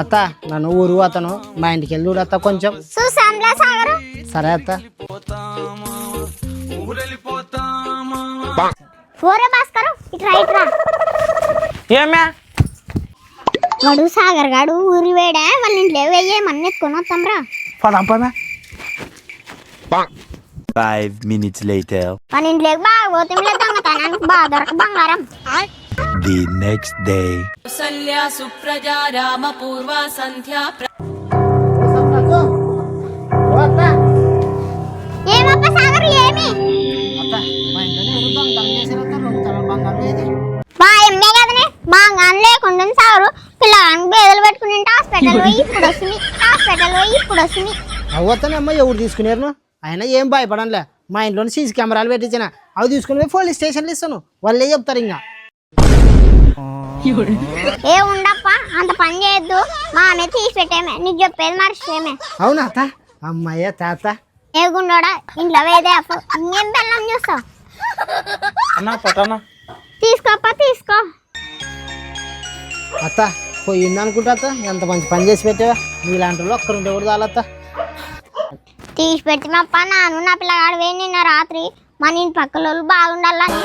అత్త. నన్ను ఊరు అతను మా ఇంటికి వెళ్ళి చూడు అత్త కొంచెం. సాగరు. సరే అత్త. ఫోరే భాస్కరు ఇట్రా ఇట్రా ఏమే వాడు సాగర్ గాడు ఊరి వేడా వాళ్ళ ఇంట్లో వెయ్యేమని ఎత్తుకొని వస్తాం రా. పదా పదా. Five minutes later. వాళ్ళ ఇంట్లోకి బాగా పోతే దొంగతనానికి బాగా దొరక బంగారం. ది నెక్స్ట్ డే సుప్రజా రామ పూర్వ సంధ్యా మా లేకుండా సారు పెట్టుకుని ఎవరు తీసుకునేరు? అయినా ఏం భయపడంలే మా ఇంట్లోనే సీసీ కెమెరాలు పెట్టించిన. అవి తీసుకుని పోలీస్ స్టేషన్లు ఇస్తాను. వాళ్ళే చెప్తారు ఇంకా. ఏ ఉండప్ప అంత పని చేయొద్దు. మా ఆమె తీసి పెట్టేమే. నీకు చెప్పేది మర్చిపోయేమే. అవునా అత్త? అమ్మాయ్య తాత? ఏ గుండోడా? ఇంట్లో వేదే అప్పు. ఇంకేం బెల్లం చూస్తావు? అన్నా పట్టనా తీసుకోప్ప తీసుకో. అత్త పోయింది అనుకుంటా అత్త. ఎంత మంచి పని చేసి పెట్టావా. నీలాంటి వాళ్ళు ఒక్కరుంటే కూడా చాలత్త తీసి పెట్టి మా అప్ప నాను. నా పిల్లగాడు పోయి నిన్న రాత్రి. మన ఇంటి పక్కల వాళ్ళు బాగుండాలని.